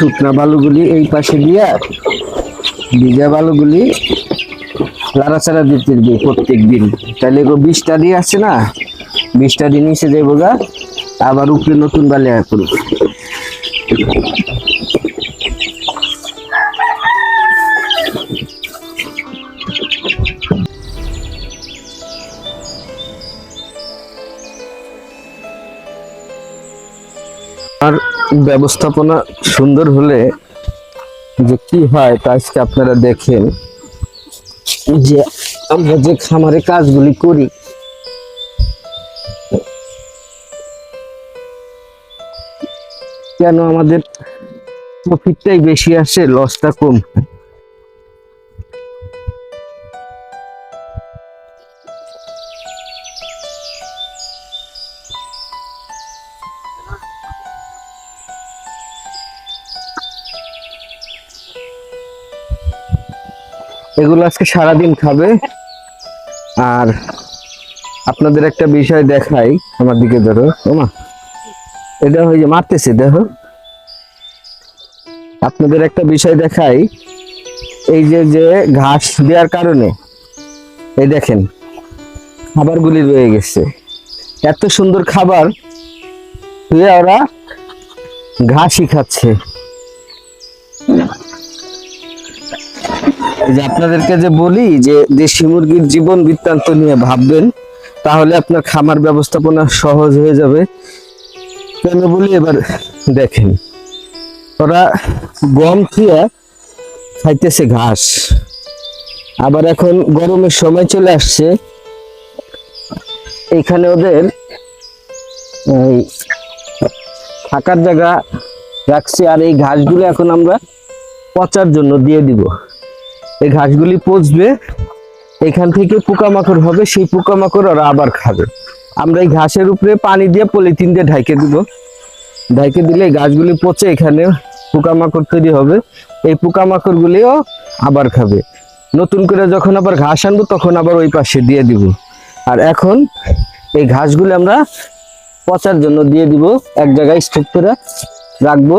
শুকনা বালুগুলি এই পাশে দিয়া ভিজা বালুগুলি লাড়াচাড়া দিতে দিবে প্রত্যেক দিন। তাহলে বিষটা দিয়ে আসছে না? বিষটা দিয়ে নিচে যাব গা আবার উপরে নতুন বালি করবে আর ব্যবস্থাপনা সুন্দর হলে যে কি হয় তা আজকে আপনারা দেখেন। যে আমরা যে খামারে কাজগুলি করি, কেন আমাদের প্রফিটটাই বেশি আসে লসটা কম এগুলো আজকে সারাদিন খাবে। আর আপনাদের একটা বিষয় দেখাই আমার দিকে ধরো, ওমা। এটা হয়ে যে মারতেছে, দেখো। আপনাদের একটা বিষয় দেখাই, এই যে যে ঘাস দেওয়ার কারণে, এই দেখেন, খাবারগুলি রয়ে গেছে। এত সুন্দর খাবার ওরা ঘাসই খাচ্ছে। যে আপনাদেরকে যে বলি যে দেশি মুরগির জীবন বৃত্তান্ত নিয়ে ভাববেন, তাহলে আপনার খামার ব্যবস্থাপনা সহজ হয়ে যাবে। কেন বলি? এবার দেখেন, ওরা গম খেয়ে খাইতেছে ঘাস। আবার এখন গরমের সময় চলে আসছে। এখানে ওদের এই থাকার জায়গা রাখছি, আর এই ঘাসগুলো এখন আমরা পচার জন্য দিয়ে দিব। এই ঘাসগুলি পচবে, এখান থেকে পোকামাকড় হবে, সেই পোকামাকড় ওরা আবার খাবে। আমরা এই ঘাসের উপরে পানি দিয়ে পলিথিন দিয়ে ঢাইকে দিব। ঢাইকে দিলে এই গাছগুলি পচে, এখানে পোকামাকড় তৈরি হবে। এই পোকামাকড় গুলিও আবার খাবে। নতুন করে যখন আবার ঘাস আনব, তখন আবার ওই পাশে দিয়ে দিব। আর এখন এই ঘাসগুলি আমরা পচার জন্য দিয়ে দিব। এক জায়গায় স্টোভ করে রাখব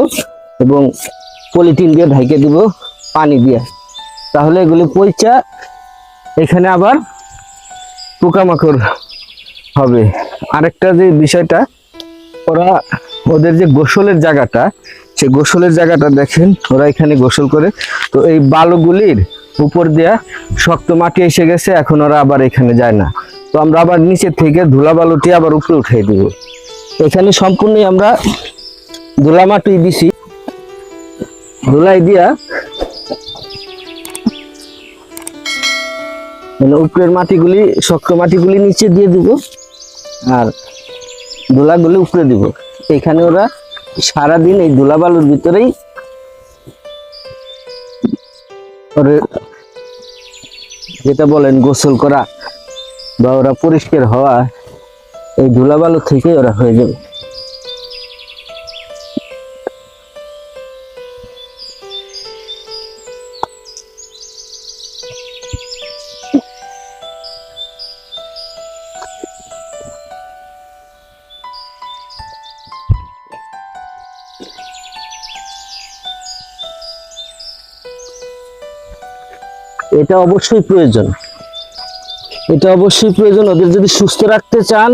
এবং পলিথিন দিয়ে ঢাইকে দিব, পানি দিয়ে। তাহলে এগুলি পয়চা এখানে আবার পোকামাকড় হবে। আরেকটা যে বিষয়টা, ওরা ওদের যে গোসলের জায়গাটা, সে গোসলের জায়গাটা দেখেন, ওরা এখানে গোসল করে। তো এই বালুগুলির উপর দেয়া শক্ত মাটি এসে গেছে, এখন ওরা আবার এখানে যায় না। তো আমরা আবার নিচে থেকে ধুলা বালুটি আবার উপরে উঠিয়ে দিব। এখানে সম্পূর্ণই আমরা ধুলা মাটি দিছি। ধুলাই দিয়া মানে উপরের মাটিগুলি, শক্ত মাটিগুলি নিচে দিয়ে দিব আর ধুলাগুলি উপরে দিব। এখানে ওরা সারাদিন এই ধুলা বালুর ভিতরেই যেটা বলেন গোসল করা বা ওরা পরিষ্কার হওয়া, এই ধুলা বালু থেকে ওরা হয়ে যাবে। এটা অবশ্যই প্রয়োজন। এটা অবশ্যই প্রয়োজন। ওদের যদি সুস্থ রাখতে চান,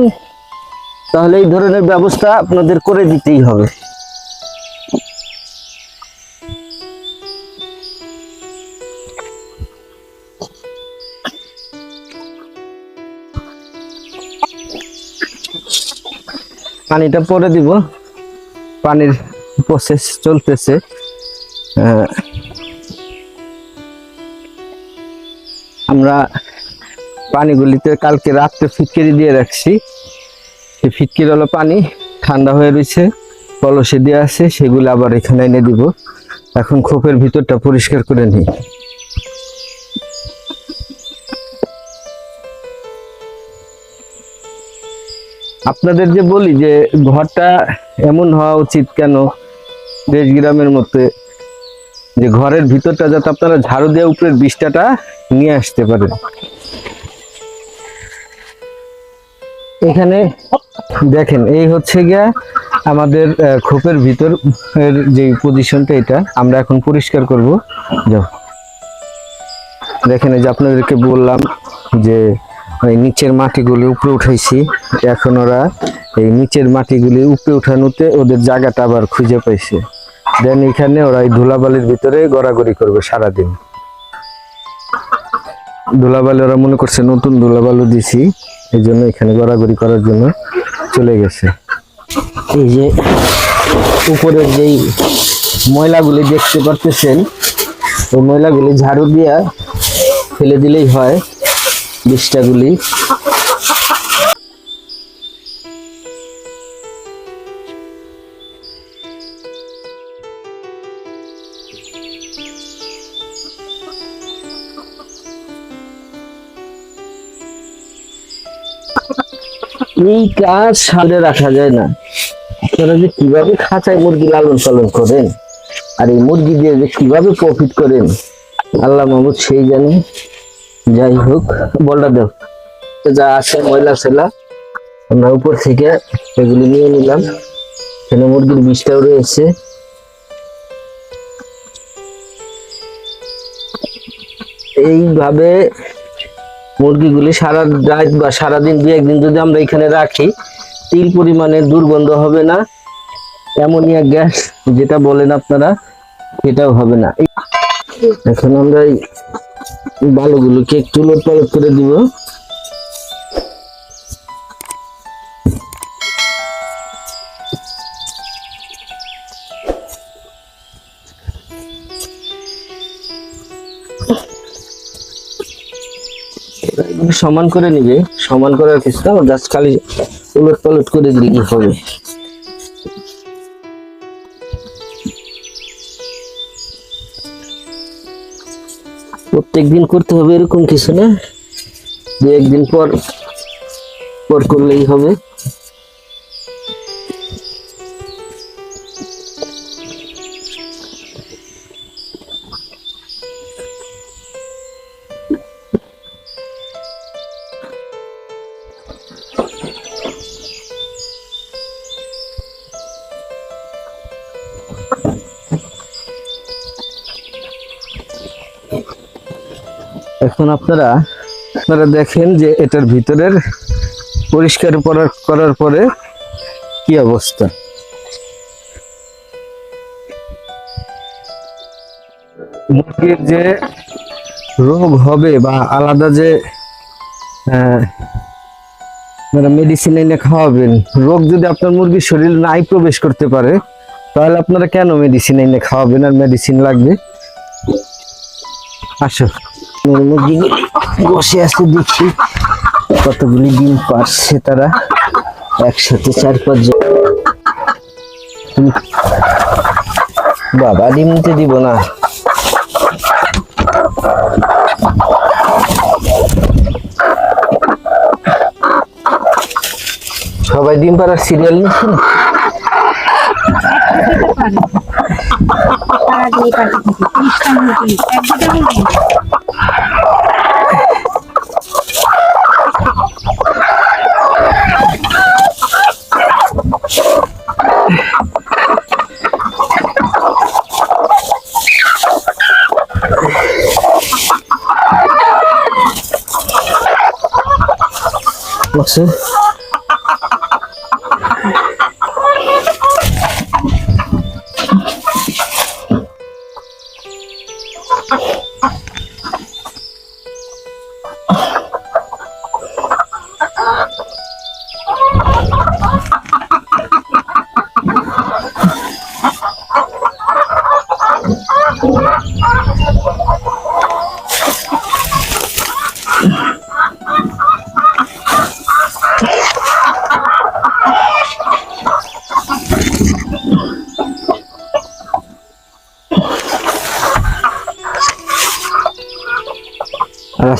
তাহলে এই ধরনের ব্যবস্থা আপনাদের করে দিতেই হবে। পানিটা পরে দিব। পানির প্রসেস চলতেছে। আমরা পানিগুলিতে কালকে রাত্রে ফিটকিরি দিয়ে রাখছি। সেই ফিটকির হলো পানি, ঠান্ডা হয়ে রয়েছে কলসে দিয়ে আছে, সেগুলো আবার এখানে এনে দিব। এখন খোপের ভিতরটা পরিষ্কার করে নিই। আপনাদের যে বলি যে ঘরটা এমন হওয়া উচিত কেন? দেশ গ্রামের মধ্যে যে ঘরের ভিতরটা যাতে আপনারা ঝাড়ু দিয়ে উপরের বিষ্ঠাটা নিয়ে আসতে পারেন। এখানে দেখেন, এই হচ্ছে গিয়া আমাদের খোপের ভিতর যে পজিশনটা এটা, আমরা এখন পরিষ্কার করব। যাও। দেখেন, এই যে আপনাদেরকে বললাম যে এই নিচের মাটিগুলি উপরে উঠাইছি। এখন ওরা এই নিচের মাটিগুলি উপরে উঠানোতে ওদের জায়গাটা আবার খুঁজে পাইছে। দেন এখানে ওরা এই ধুলাবালির ভিতরে গড়াগড়ি করবে সারাদিন। ধুলাবালি ওরা মনে করছে নতুন ধুলাবালু দিছি এই জন্য এখানে গড়াগড়ি করার জন্য চলে গেছে। এই যে উপরের যেই ময়লাগুলি দেখতে পারতেছেন, ওই ময়লাগুলি ঝাড়ু দিয়া ফেলে দিলেই হয় বিষ্ঠাগুলি এই কাজ সামনে রাখা যায় না। আপনারা যে কীভাবে খাঁচায় মুরগি লালন পালন করেন, আর এই মুরগি দিয়ে যে কীভাবে প্রফিট করেন, আল্লাহ মাহমুদ সেই জানে। যাই হোক, বলটা দেব যা আছে ময়লা ছেলা আমরা উপর থেকে এগুলি নিয়ে নিলাম। এখানে মুরগির বিষটাও রয়েছে। এইভাবে মুরগিগুলি সারা রাত বা সারাদিন দু একদিন যদি আমরা এখানে রাখি, তিল পরিমাণে দুর্গন্ধ হবে না, অ্যামোনিয়া গ্যাস যেটা বলেন আপনারা, সেটাও হবে না। এখন আমরা এই বালুগুলোকে একটু লোট করে দিব। সমান করে নিবে, সমান করার কিছু না, জাস্ট খালি উলট পালট করে দিলে কি হবে? প্রত্যেকদিন করতে হবে এরকম কিছু না, দু একদিন পর পর করলেই হবে। এখন আপনারা আপনারা দেখেন যে এটার ভিতরের পরিষ্কার করার করার পরে কি অবস্থা। মুরগির যে রোগ হবে বা আলাদা যে মেডিসিন এনে খাওয়াবেন, রোগ যদি আপনার মুরগির শরীর নাই প্রবেশ করতে পারে, তাহলে আপনারা কেন মেডিসিন এনে খাওয়াবেন আর মেডিসিন লাগবে? আসো। মুরগিগুলি বসে আছে দেখছি কতগুলি ডিম পারছে তারা। একসাথে চার পাঁচ বাবা, ডিম তো দিব না। সবাই ডিম পাড়ার সিরিয়াল নিচ্ছে না তারা দিয়ে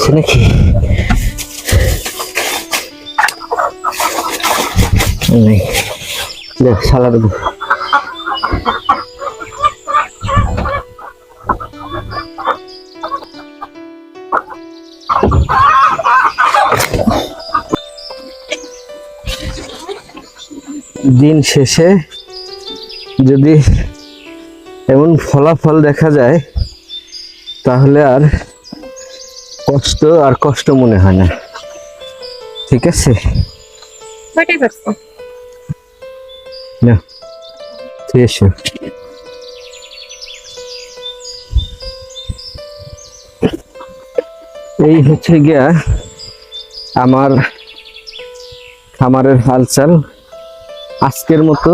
আছে নাকি? দিন শেষে যদি এমন ফলাফল দেখা যায় তাহলে আর কষ্ট আর কষ্ট মনে হয় না। ঠিক আছে? কয়টাই পারছ না ঠিক আছে এই হচ্ছে গিয়া আমার খামারের হালচাল। আজকের মতো।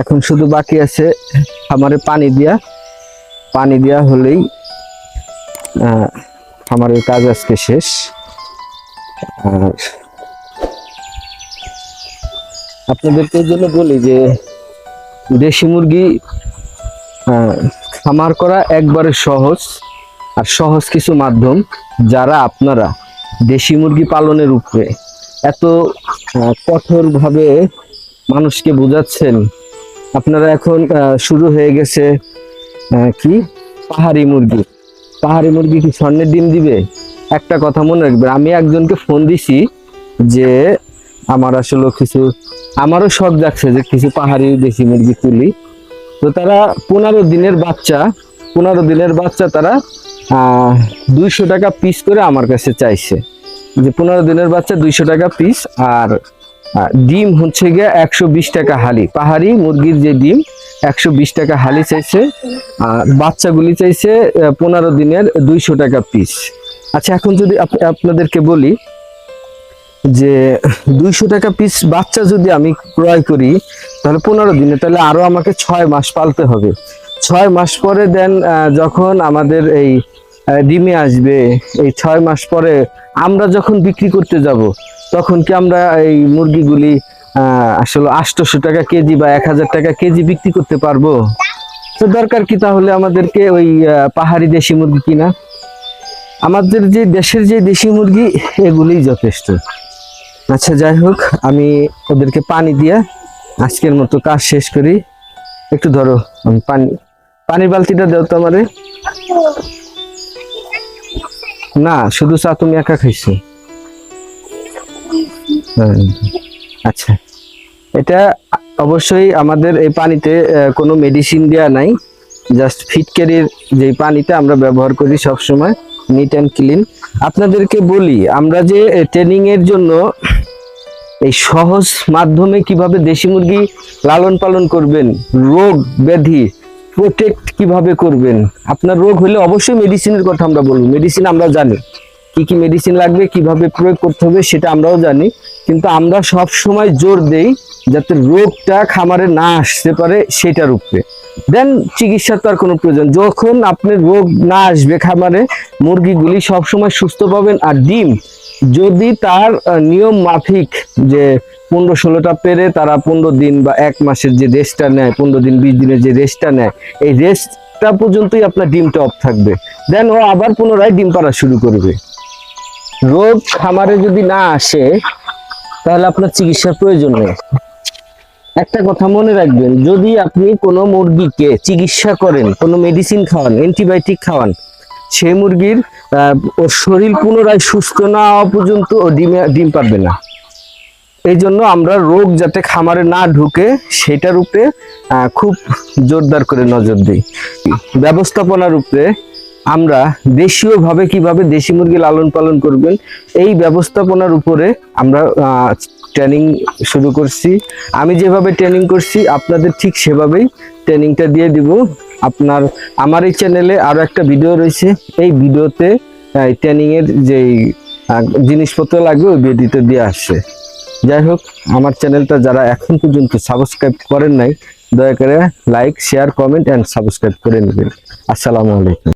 এখন শুধু বাকি আছে খামারে পানি দিয়া। পানি দেওয়া হলেই আহ, খামারের কাজ আজকে শেষ। আর আপনাদেরকে জন্য বলি যে, দেশি মুরগি খামার করা একবারে সহজ আর সহজ কিছু মাধ্যম যারা আপনারা দেশি মুরগি পালনের উপরে এত কঠোরভাবে মানুষকে বোঝাচ্ছেন, আপনারা এখন শুরু হয়ে গেছে কি? পাহাড়ি মুরগি। পাহাড়ি মুরগি কি স্বর্ণের ডিম দিবে? একটা কথা মনে রাখবেন, আমি একজনকে ফোন দিছি যে আমার আসলে কিছু, আমারও শখ যাচ্ছে যে কিছু পাহাড়ি দেশি মুরগি তুলি। তো তারা পনেরো দিনের বাচ্চা, পনেরো দিনের বাচ্চা তারা দুইশো টাকা পিস করে আমার কাছে চাইছে। যে পনেরো দিনের বাচ্চা দুইশো টাকা পিস আর ডিম হচ্ছে গিয়ে একশো বিশ টাকা হালি। পাহাড়ি মুরগির যে ডিম একশো বিশ টাকা হালি চাইছে, আর বাচ্চাগুলি চাইছে পনেরো দিনের দুইশো টাকা পিস আচ্ছা এখন যদি আপনাদেরকে বলি যে দুইশো টাকা পিস বাচ্চা যদি আমি ক্রয় করি, তাহলে পনেরো দিনে, তাহলে আরও আমাকে ছয় মাস পালতে হবে। ছয় মাস পরে দেন যখন আমাদের এই ডিমে আসবে, এই ছয় মাস পরে আমরা যখন বিক্রি করতে যাব, তখন কি আমরা এই মুরগিগুলি আসলে আটশোশো টাকা কেজি বা এক হাজার টাকা কেজি বিক্রি করতে পারব। তো দরকার কি তাহলে আমাদেরকে ওই পাহাড়ি দেশি মুরগি কিনা? আমাদের যে দেশের যে দেশি মুরগি এগুলিই যথেষ্ট। আচ্ছা যাই হোক আমি ওদেরকে পানি দিয়ে আজকের মতো কাজ শেষ করি। একটু ধরো আমি পানি পানির বালতিটা দাও তো আমারে। না শুধু চা তুমি একা খাইছো। হ্যাঁ, আচ্ছা। এটা অবশ্যই আমাদের এই পানিতে কোনো মেডিসিন দেওয়া নাই। জাস্ট ফিটকারির যে পানিটা আমরা ব্যবহার করি সব সময় নিট অ্যান্ড ক্লিন আপনাদেরকে বলি, আমরা যে ট্রেনিং এর জন্য এই সহজ মাধ্যমে কীভাবে দেশি মুরগি লালন পালন করবেন, রোগ ব্যাধি প্রোটেক্ট কীভাবে করবেন, আপনার রোগ হলে অবশ্যই মেডিসিনের কথা আমরা বলব। মেডিসিন আমরা জানি। কি কি মেডিসিন লাগবে, কীভাবে প্রয়োগ করতে হবে সেটা আমরাও জানি। কিন্তু আমরা সব সময় জোর দেই যাতে রোগটা খামারে না আসতে পারে সেটার উপরে দেন চিকিৎসার তো আর কোনো প্রয়োজন। যখন আপনি রোগ না আসবে খামারে, মুরগিগুলি সবসময় সুস্থ পাবেন আর ডিম, যদি তার নিয়ম মাফিক যে পনেরো ষোলোটা পেরে তারা পনেরো দিন বা এক মাসের যে রেস্টটা নেয়, পনেরো দিন, বিশ দিনের যে রেস্টটা নেয়, এই রেস্টটা পর্যন্তই আপনার ডিমটা অফ থাকবে। দেন ও আবার পুনরায় ডিম পাড়া শুরু করবে। রোগ খামারে যদি না আসে, তাহলে আপনার চিকিৎসার প্রয়োজন নেই। একটা কথা মনে রাখবেন, যদি আপনি কোনো মুরগিকে চিকিৎসা করেন, কোনো মেডিসিন খাওয়ান অ্যান্টিবায়োটিক খাওয়ান, সেই মুরগির ওর শরীর পুনরায় সুস্থ না হওয়া পর্যন্ত ও ডিমে, ডিম পারবে না। এই জন্য আমরা রোগ যাতে খামারে না ঢুকে সেটার উপরে খুব জোরদার করে নজর দিই। ব্যবস্থাপনার উপরে আমরা দেশীয়ভাবে কীভাবে দেশি মুরগি লালন পালন করবেন, এই ব্যবস্থাপনার উপরে আমরা ট্রেনিং শুরু করছি। আমি যেভাবে ট্রেনিং করছি, আপনাদের ঠিক সেভাবেই ট্রেনিংটা দিয়ে দিব। আপনার, আমার এই চ্যানেলে আরও একটা ভিডিও রয়েছে। এই ভিডিওতে ট্রেনিং এর যেই জিনিসপত্র লাগবে, ওই ভিডিওতে দিয়ে আসছে। যাই হোক, আমার চ্যানেলটা যারা এখন পর্যন্ত সাবস্ক্রাইব করেন নাই, দয়া করে like share comment and subscribe করে নেবেন। আসসালামু আলাইকুম।